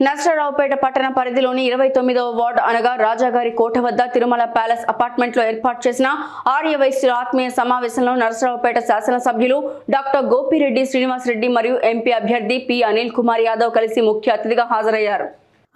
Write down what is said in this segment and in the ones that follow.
నర్సరావుపేట పట్టణ పరిధిలోని ఇరవై తొమ్మిదవ వార్డు అనగా రాజాగారి కోట వద్ద తిరుమల ప్యాలెస్ అపార్ట్మెంట్లో ఏర్పాటు చేసిన ఆర్యవైశ్యుల ఆత్మీయ సమావేశంలో నర్సరావుపేట శాసనసభ్యులు డాక్టర్ గోపిరెడ్డి శ్రీనివాసరెడ్డి మరియు ఎంపీ అభ్యర్థి పి అనిల్ కుమార్ యాదవ్ కలిసి ముఖ్య అతిథిగా హాజరయ్యారు.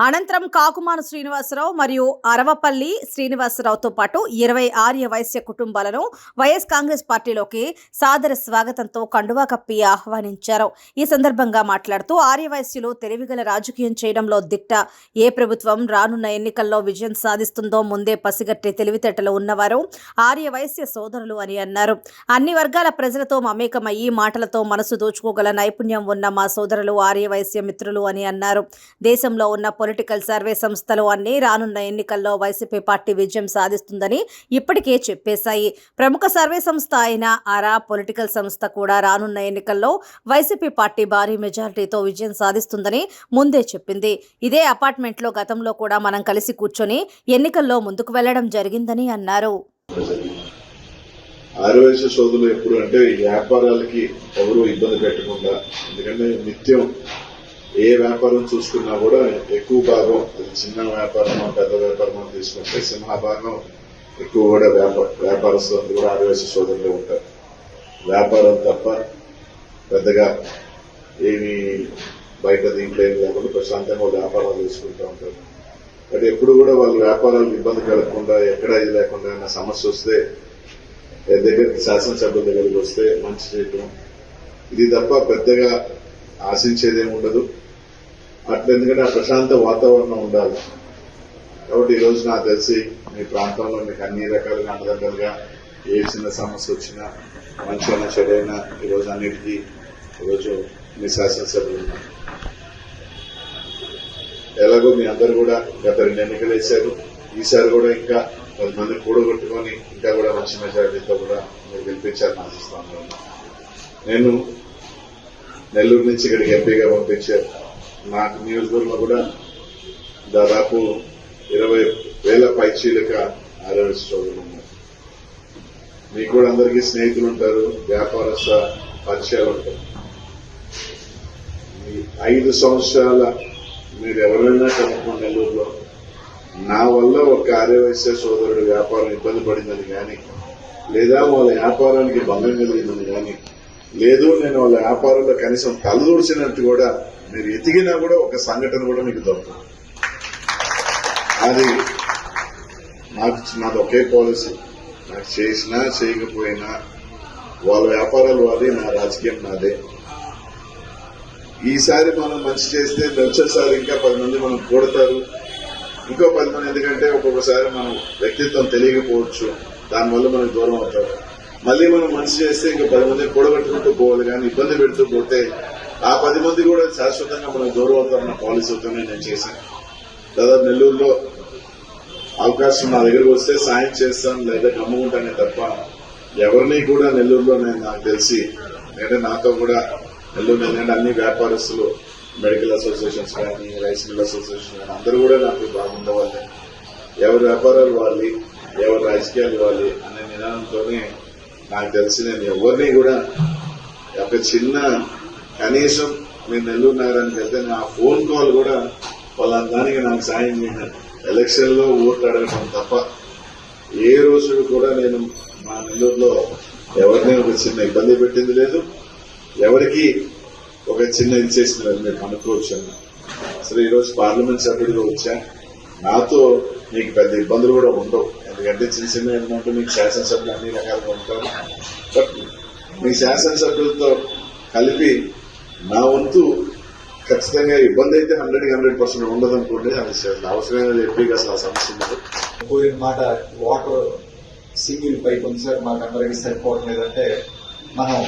అనంతరం కాకుమాను శ్రీనివాసరావు మరియు అరవపల్లి శ్రీనివాసరావుతో పాటు ఇరవై ఆర్య వైశ్య కుటుంబాలను వైఎస్ కాంగ్రెస్ పార్టీలోకి సాదర స్వాగతంతో కండువా కప్పి ఆహ్వానించారు. ఈ సందర్భంగా మాట్లాడుతూ ఆర్యవైశ్యులు తెలివిగల రాజకీయం చేయడంలో దిట్ట. ఏ ప్రభుత్వం రానున్న ఎన్నికల్లో విజయం సాధిస్తుందో ముందే పసిగట్టే తెలివితేటలు ఉన్నవారు ఆర్య వైశ్య సోదరులు అని అన్నారు. అన్ని వర్గాల ప్రజలతో మమేకమయ్యి మాటలతో మనసు దోచుకోగల నైపుణ్యం ఉన్న మా సోదరులు ఆర్య వైశ్య మిత్రులు అని అన్నారు. దేశంలో ఉన్న పొలిటికల్ సర్వే సంస్థలు అన్నీ రానున్న ఎన్నికల్లో వైసీపీ పార్టీ విజయం సాధిస్తుందని ఇప్పటికే చెప్పేశాయి. ప్రముఖ సర్వే సంస్థ అయిన ఆరా పొలిటికల్ సంస్థ కూడా రానున్న ఎన్నికల్లో వైసీపీ పార్టీ భారీ మెజారిటీతో విజయం సాధిస్తుందని ముందే చెప్పింది. ఇదే అపార్ట్మెంట్లో గతంలో కూడా మనం కలిసి కూర్చొని ఎన్నికల్లో ముందుకు వెళ్ళడం జరిగిందని అన్నారు. ఆర్యవైశ్య సోదరులు ఎప్పుడు అంటే వ్యాపారాలకి ఎవరు ఇబ్బంది పెట్టకుండా ఎందుకంటే నిత్యం ఏ వ్యాపారం చూసుకున్నా కూడా ఎక్కువ భాగం అది చిన్న వ్యాపారమో పెద్ద వ్యాపారమో తీసుకుంటే సింహభాగం ఎక్కువ కూడా వ్యాపార వ్యాపారస్తులు కూడా ఆదివాసీ సోదరులు ఉంటారు. వ్యాపారం తప్ప పెద్దగా ఏమి బయట దీంట్లో ఏమి లేకుండా ప్రశాంతంగా వ్యాపారం వ్యాపారాలు చేసుకుంటూ ఉంటారు. బట్ ఎప్పుడు కూడా వాళ్ళు వ్యాపారాలు ఇబ్బంది కలగకుండా ఎక్కడ ఇది లేకుండా ఏమైనా సమస్య వస్తే దగ్గరికి శాసనసభ్యుల దగ్గరికి వస్తే మంచి చేయటం ఇది తప్ప పెద్దగా ఆశించేది ఏమి ఉండదు. అట్లా ఎందుకంటే ఆ ప్రశాంత వాతావరణం ఉండాలి. కాబట్టి ఈ రోజు నాకు తెలిసి మీ ప్రాంతంలో మీకు అన్ని రకాలుగా అండదండలుగా ఏ చిన్న సమస్య వచ్చినా మంచి చెడైనా ఈ రోజు అన్నిటికీ ఈరోజు మీ శాసనసభ్యులు ఉన్నారు ఎలాగో మీ అందరు కూడా గత రెండు ఎన్నికలు వేశారు. ఈసారి కూడా ఇంకా పది మంది కూడగొట్టుకొని ఇంకా కూడా మంచి మెజారిటీతో కూడా మీరు గెలిపించారని ఆశిస్తాను నేను నెల్లూరు నుంచి ఇక్కడికి ఎంపీగా పంపించారు నాకు నియోజకవర్గంలో కూడా దాదాపు ఇరవై వేల పైచీలక అరవై సోదరులు మీకు కూడా అందరికీ స్నేహితులు ఉంటారు వ్యాపారస్థ పరిచయాలు ఉంటారు. ఈ ఐదు సంవత్సరాల మీరు ఎవరైనా కనుక్కోండి నెల్లూరులో నా వల్ల ఒక కార్యవైశ్య సోదరుడు వ్యాపారం ఇబ్బంది పడిందని కానీ లేదా వాళ్ళ వ్యాపారానికి భంగం కలిగిందని కానీ లేదు నేను వాళ్ళ వ్యాపారంలో కనీసం తలదూడ్చినట్టు కూడా మీరు ఎతికినా కూడా ఒక సంఘటన కూడా మీకు దొరుకుతుంది అది నాకు నాది ఒకే పాలసీ. నాకు చేసినా చేయకపోయినా వాళ్ళ వ్యాపారాలు వాది నా రాజకీయం నాదే. ఈసారి మనం మంచి చేస్తే వచ్చేసారి ఇంకా పది మంది మనం కూడతారు. ఇంకో పది మంది ఎందుకంటే ఒక్కొక్కసారి మనం వ్యక్తిత్వం తెలియకపోవచ్చు. దానివల్ల మనకు దూరం అవుతారు. మళ్ళీ మనం మంచి చేస్తే ఇంకా పది మంది కూడబెట్టుకుంటూ పోవాలి కానీ ఇబ్బంది పెడుతూ పోతే ఆ పది మంది కూడా శాశ్వతంగా మనం దూరం అవుతారన్న పాలసీతోనే నేను చేశాను. దాదాపు నెల్లూరులో అవకాశం నా దగ్గరకు వస్తే సాయం చేస్తాను లేదా నమ్ముకుంటానే తప్ప ఎవరిని కూడా నెల్లూరులో నేను నాకు తెలిసి అంటే నాతో కూడా నెల్లూరు ఎందుకంటే అన్ని వ్యాపారస్తులు మెడికల్ అసోసియేషన్స్ కానీ రైస్ మిల్ అసోసియేషన్ కానీ అందరూ కూడా నాకు బాగుండవాలి ఎవరి వ్యాపారాలు వాళ్ళు ఎవరి రాజకీయాలు వాళ్ళు అనే నినాదంతోనే నాకు తెలిసి నేను ఎవరిని కూడా ఒక చిన్న కనీసం మీరు నెల్లూరు నగరానికి వెళ్తే నా ఫోన్ కాల్ కూడా వాళ్ళందరికీ నాకు సాయం చేయండి. ఎలక్షన్లో ఓట్లు అడగడం తప్ప ఏ రోజు కూడా నేను మా నెల్లూరులో ఎవరిని ఒక చిన్న ఇబ్బంది పెట్టింది లేదు. ఎవరికి ఒక చిన్న ఇది చేసింది లేదు మీరు అనుకోవచ్చు అసలు ఈరోజు పార్లమెంట్ సభ్యుడిగా వచ్చా. నాతో మీకు పెద్ద ఇబ్బందులు కూడా ఉండవు. ఎందుకంటే చిన్న చిన్న ఏంటంటే మీకు శాసనసభ్యులు అన్ని రకాలుగా ఉంటారు బట్ మీ శాసనసభ్యులతో కలిపి నా వంతు ఖచ్చితంగా ఇబ్బంది అయితే హండ్రెడ్ హండ్రెడ్ పర్సెంట్ ఉండదు అనుకోండి అది అవసరమైన చెప్పి అసలు ఆ సమస్య ఉండదు కోరిన మాట వాటర్ సింగిల్ పైప్ ఉంది సార్ మాకు అందరికి సరిపోవట్లేదంటే మనం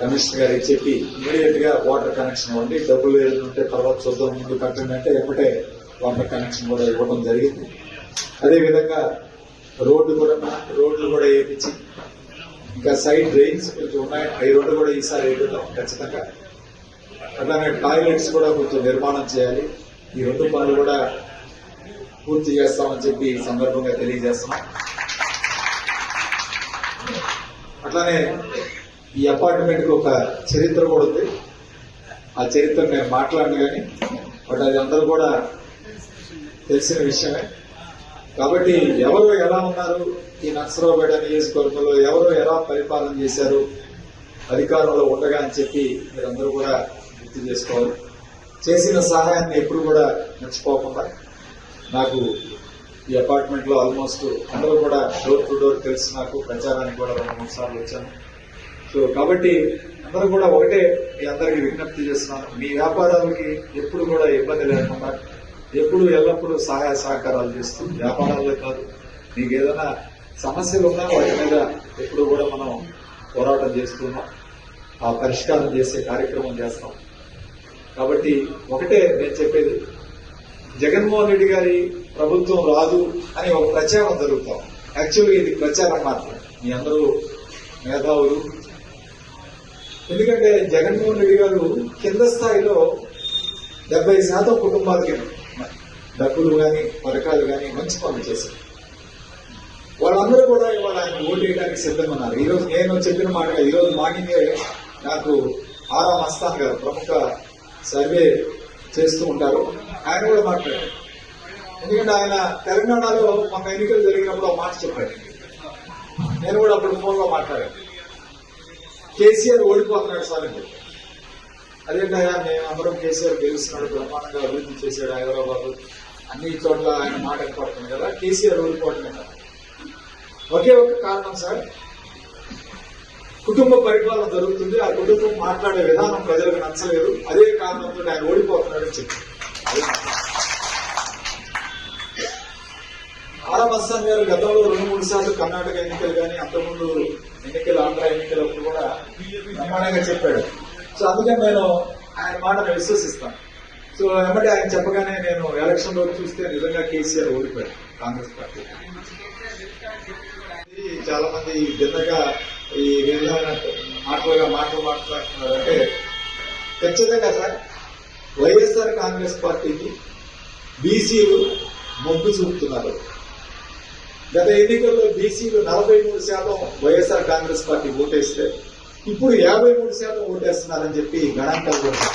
కమిషనర్ గారికి చెప్పి ఇమీడియట్గా వాటర్ కనెక్షన్ ఇవ్వండి. డబ్బులు ఉంటే తర్వాత చూద్దాం ముందు కట్టండి అంటే ఎమ్మటే వాటర్ కనెక్షన్ కూడా ఇవ్వడం జరిగింది. అదేవిధంగా రోడ్లు కూడా రోడ్లు కూడా వేయించి ఇంకా సైడ్ డ్రైన్స్ కొంచెం ఉన్నాయి. అవి రెండు కూడా ఈసారి వేయడం ఖచ్చితంగా. అట్లానే టాయిలెట్స్ కూడా కొంచెం నిర్మాణం చేయాలి. ఈ రెండు పనులు కూడా పూర్తి చేస్తామని చెప్పి సందర్భంగా తెలియజేస్తున్నాం. అట్లానే ఈ అపార్ట్మెంట్కి ఒక చరిత్ర కూడా ఉంది. ఆ చరిత్ర నేను మాట్లాడిన కానీ బట్ అది అందరూ కూడా తెలిసిన విషయమే. కాబట్టి ఎవరు ఎలా ఉన్నారు? ఈ నర్సరావుపేట నియోజకవర్గంలో ఎవరు ఎలా పరిపాలన చేశారు? అధికారంలో ఉండగా అని చెప్పి మీరందరూ కూడా గుర్తు చేసుకోవాలి. చేసిన సహాయాన్ని ఎప్పుడు కూడా మర్చిపోకుండా నాకు ఈ అపార్ట్మెంట్లో ఆల్మోస్ట్ అందరూ కూడా డోర్ టు డోర్ తెలుసు నాకు ప్రచారానికి కూడా రెండు మూడు సార్లు వచ్చాను. సో కాబట్టి అందరూ కూడా ఒకటే మీ అందరికి విజ్ఞప్తి చేస్తున్నాను. మీ వ్యాపారాలకి ఎప్పుడు కూడా ఇబ్బంది లేకుండా ఎప్పుడు ఎల్లప్పుడూ సహాయ సహకారాలు చేస్తూ వ్యాపారాల్లో కాదు. నీకు ఏదైనా సమస్యలు ఉన్నా వాటి మీద ఎప్పుడు కూడా మనం పోరాటం చేస్తున్నాం. ఆ పరిష్కారం చేసే కార్యక్రమం చేస్తాం. కాబట్టి ఒకటే నేను చెప్పేది. జగన్మోహన్ రెడ్డి గారి ప్రభుత్వం రాదు అని ఒక ప్రచారం జరుగుతాం యాక్చువల్గా ఇది ప్రచారం మాత్రమే. మీ అందరూ మేధావులు. ఎందుకంటే జగన్మోహన్ రెడ్డి గారు కింద స్థాయిలో డెబ్బై శాతం కుటుంబాలకి డబ్బులు కానీ పథకాలు కానీ మంచి పనులు చేశారు. వాళ్ళందరూ కూడా ఇవాళ ఆయన ఓటు వేయడానికి సిద్ధమన్నారు. ఈరోజు నేను చెప్పిన మాట ఈరోజు మార్నింగే నాకు ఆరా మస్తాన్ గారు ప్రముఖ సర్వే చేస్తూ ఉంటారు. ఆయన కూడా మాట్లాడారు. ఎందుకంటే ఆయన తెలంగాణలో మొన్న ఎన్నికలు జరిగినప్పుడు ఒక మాట చెప్పాడు. నేను కూడా అప్పుడు ఫోన్లో మాట్లాడాను. కేసీఆర్ ఓడిపోతున్నాడు సార్ అని చెప్పాను అదేంటయ్యా నేను అందరం కేసీఆర్ గెలుస్తున్నాడు బ్రహ్మాండంగా అభివృద్ధి చేశాడు హైదరాబాద్. అన్ని చోట్ల ఆయన మాట పడుతుంది కదా కేసీఆర్ ఓడిపోవటమే కదా. ఒకే ఒక కారణం సార్. కుటుంబ పరిపాలన జరుగుతుంది ఆ కుటుంబం మాట్లాడే విధానం ప్రజలకు నచ్చలేదు. అదే కారణంతో ఆయన ఓడిపోతున్నాడని చెప్పి. ఆరా గారు గతంలో రెండు మూడు సార్లు కర్ణాటక ఎన్నికలు కానీ అంతకుముందు ఎన్నికలు ఆంధ్ర ఎన్నికలప్పుడు కూడా బ్రహ్మాండంగా చెప్పాడు. సో అందుకని నేను ఆయన మాటను విశ్వసిస్తాను. సో ఏమంటే ఆయన చెప్పగానే నేను ఎలక్షన్లో చూస్తే నిజంగా కేసీఆర్ ఓడిపోయాడు కాంగ్రెస్ పార్టీ. చాలా మంది భిన్నగా ఈ విధమైన మాటలుగా మాటలు మాట్లాడుతున్నారంటే ఖచ్చితంగా సార్ వైఎస్ఆర్ కాంగ్రెస్ పార్టీకి బీసీలు మొగ్గు చూపుతున్నారు. గత ఎన్నికల్లో బీసీలు నలభై మూడు శాతం వైఎస్ఆర్ కాంగ్రెస్ పార్టీ ఓటేస్తే ఇప్పుడు యాభై మూడు శాతం ఓటేస్తున్నారని చెప్పి గణాంకాలు కూడా